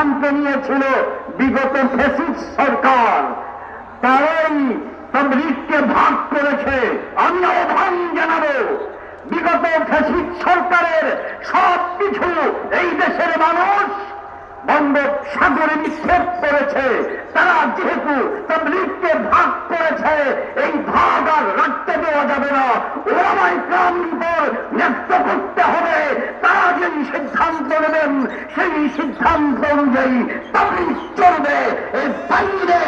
সিদ্ধান্ত নিয়েছিল বিগত ফেসিস সরকার। তারাই তবলিগকে ভাগ করেছে। আমি আহ্বান জানাব। বিগত ফেসিস সরকারের সব কিছু এই দেশের মানুষ বঙ্গোপসাগরে নিক্ষেপ করেছে। তারা যেহেতু তবলিগকে ভাগ করেছে, এই ভাগ আর রাখতে দেওয়া যাবে না। ওরামাই ক্রান্তর ন্যস্ত করতে হবে। সিদ্ধান্ত নেবেন সেই সিদ্ধান্ত অনুযায়ী তবলিগ চলবে এর বাইরে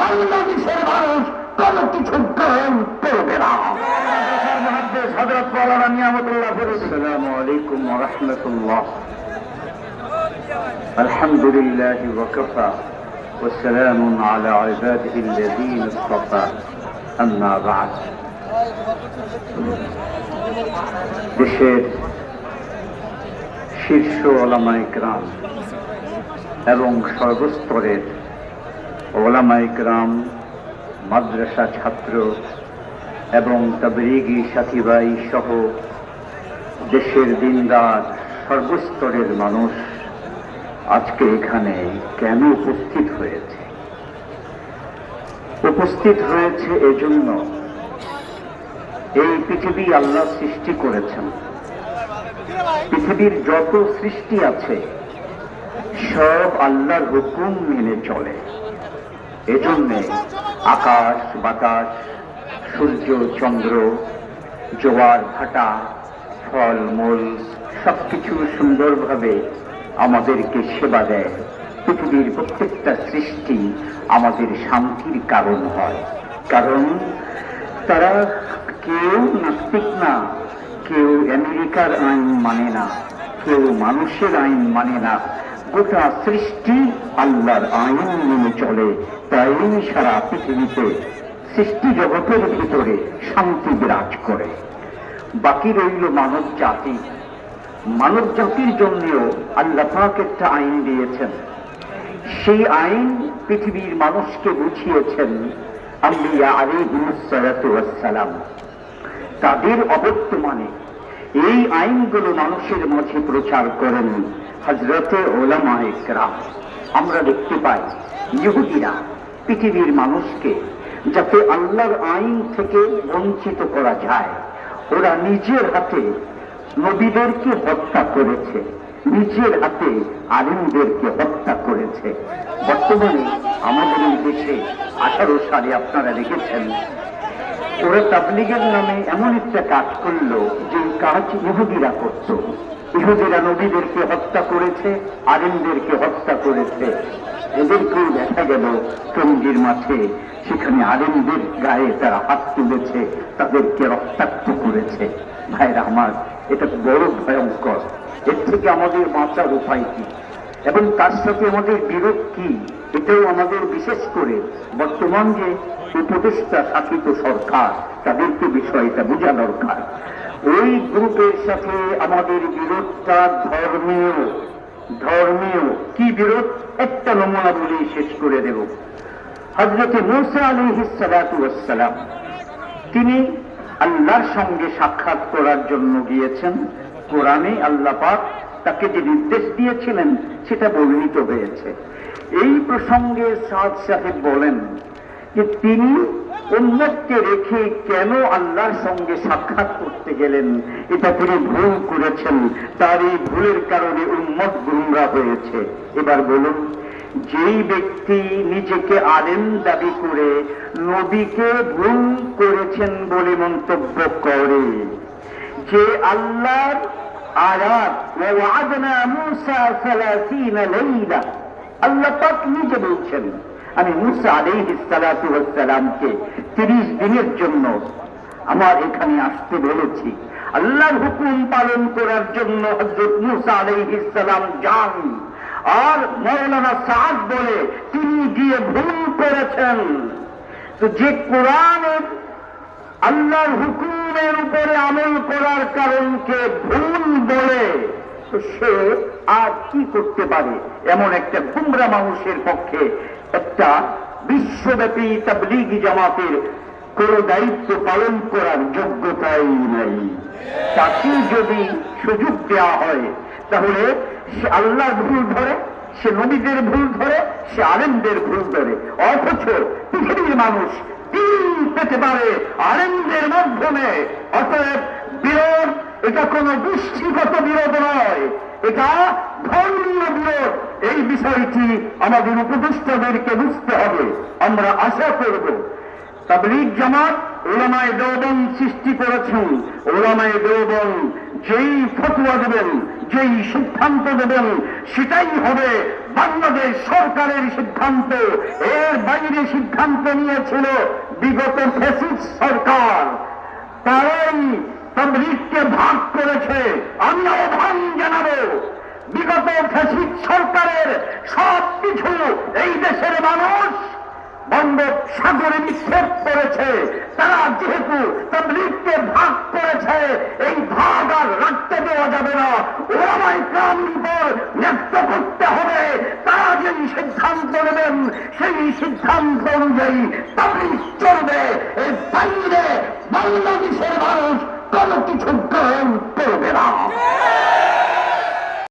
বাংলাদেশের মানুষ কোনো কিছু গ্রহণ করবে না হজরত মৌলানা নিয়ামতুল্লাহ আসসালামু আলাইকুম ওয়া রাহমাতুল্লাহ الحمد لله وكفى والسلام على عباده الذين اصطفى أما بعد দেশের শীর্ষ ওলামাই গ্রাম এবং সর্বস্তরের ওলামাই গ্রাম মাদ্রাসা ছাত্র এবং তাবলিগি সাথী ভাই সহ দেশের দিনদার সর্বস্তরের মানুষ আজকে এখানে কেন উপস্থিত হয়েছে? উপস্থিত হয়েছে এজন্য এই পৃথিবী আল্লাহ সৃষ্টি করেছেন। পৃথিবীর যত সৃষ্টি আছে, সব আল্লাহর হুকুম মেনে চলে। এজন্যে আকাশ, বাতাস, সূর্য, চন্দ্র, জোয়ার, ভাটা, ফল, মূল, সবকিছু সুন্দরভাবে আমাদেরকে সেবা দেয়। পৃথিবীর প্রত্যেকটা সৃষ্টি আমাদের শান্তির কারণ হয়। কারণ তারা কেউ নাস্তিক না। কেউ আমেরিকার আইন মানে না, কেউ মানুষের আইন মানে না। গোটা সৃষ্টি আল্লাহর আইন মেনে চলে, তাই সারা পৃথিবীতে সৃষ্টি জগতের ভিতরে শান্তি বিরাজ করে। বাকি রইল মানব জাতি। মানব জাতির জন্যেও আল্লাহাক একটা আইন দিয়েছেন। সেই আইন পৃথিবীর মানুষকে বুঝিয়েছেন, আম্বিয়া আলিহিমসালাম তাদের অবর্তমানে? এই আইনগুলো মানুষের মাঝে প্রচার করেন হজরতে ওলামা একরাম। আমরা দেখতে পাই, ইহুদিরা পৃথিবীর মানুষকে যাতে আল্লাহর আইন থেকে বঞ্চিত করা যায়, ওরা নিজের হাতে নবীদেরকে হত্যা করেছে, নিজের হাতে আলিমদেরকে হত্যা করেছে। বর্তমানে আমাদের দেশে আঠারো সালে আপনারা দেখেছেন ওরা তাবলিগের নামে এমন একটা কাজ করল যে কাজ ইহুদিরা করত। ইহুদিরা নবীদেরকে হত্যা করেছে, আলিমদেরকে হত্যা করেছে। এদেরকেও দেখা গেল টঙ্গির মাঠে, সেখানে আলিমদের গায়ে তারা হাত তুলেছে, তাদেরকে রক্তাক্ত করেছে। ভাইরা আমার, এটা বড় ভয়ঙ্কর। এর থেকে আমাদের বাঁচার উপায় কি? এবং তার সাথে আমাদের বিরোধ কি, এটাও আমাদের বিশেষ করে বর্তমান যে উপদেষ্টা শাসিত সরকার, তাদেরকে বিষয়টা বোঝা দরকার। ওই গ্রুপের সাথে আমাদের বিরোধটা ধর্মীয় ধর্মীয়। কি বিরোধ? একটা নমুনা বলে শেষ করে দেব। হজরতে মুসা আলী হিসালাম তিনি আল্লাহর সঙ্গে সাক্ষাৎ করার জন্য গিয়েছেন। কোরআনে আল্লাহ পাক তাকে যে নির্দেশ দিয়েছিলেন, সেটা বর্ণিত হয়েছে। এই প্রসঙ্গে সাদ সাহেব বলেন যে তিনি উন্মতকে রেখে কেন আল্লাহর সঙ্গে সাক্ষাৎ করতে গেলেন, এটা তিনি ভুল করেছেন। তার এই ভুলের কারণে উন্মত গুমরা হয়েছে। এবার বলুন, যেই ব্যক্তি নিজেকে আলেম দাবি করে নবীকে ভুল করেছেন বলে মন্তব্য করে, যে আল্লাহর আয়াত ওয়াদনা মুসা সালাসিনা লাইলা। আল্লাহ পাক নিজে বলছেন, আমি মুসা আলাইহিস সালাতু ওয়াস সালামকে 30 দিনের জন্য আমার এখানে আসতে বলেছি। আল্লাহর হুকুম পালন করার জন্য হযরত মুসা আলাইহিস সালাম যান। আর মৌলানা সাদ বলে, তিনি গিয়ে ভুল করেছেন। তো যে কোরআনের আল্লাহর হুকুমের উপরে আমল করার কারণকে ভুল বলে, সে আর কি করতে পারে? এমন একটা গুমরা মানুষের পক্ষে একটা বিশ্বব্যাপী তাবলিগি জামাতের কোন দায়িত্ব পালন করার যোগ্যতাই নাই। তাকে যদি সুযোগ দেওয়া হয়, তাহলে সে আল্লাহ ভুল ধরে, সে নবীদের ভুল ধরে, সে আলেমদের ভুল ধরে। অথচ পৃথিবীর মানুষ তিন পেতে পারে আলেমদের মাধ্যমে। অতএব বিরোধ এটা কোনো গোষ্ঠীগত বিরোধ নয়। এটা ধর্মীয় বিরোধ। এই বিষয়টি আমাদের উপদেষ্টাদেরকে বুঝতে হবে। আমরা আশা করব। তাবলিগ জামাত ওলামায় দেওবন সৃষ্টি করেছেন। ওলামায় দেওবন যেই ফতুয়া দেবেন, যেই সিদ্ধান্ত দেবেন, সেটাই হবে বাংলাদেশ সরকারের সিদ্ধান্ত। এর বাইরে সিদ্ধান্ত নিয়েছিল বিগত ফেসিস সরকার। তারাই তাবলিগকে ভাগ করেছে, আমি আহ্বান জানাব। বিগত ফেসিক সরকারের সব কিছু এই দেশের মানুষ বঙ্গোপসাগরে নিক্ষেপ করেছে। তারা যেহেতু তাবলিগকে ভাগ করেছে এই ভাগ আর রাখতে দেওয়া যাবে না। ওরামাই গ্রামের উপর ন্যস্ত করতে হবে, তারা যেই সিদ্ধান্ত নেবেন, সেই সিদ্ধান্ত অনুযায়ী তাবলিগ চলবে। এর বাইরে বাংলাদেশের মানুষ কোনো কিছু গ্রহণ করবে না।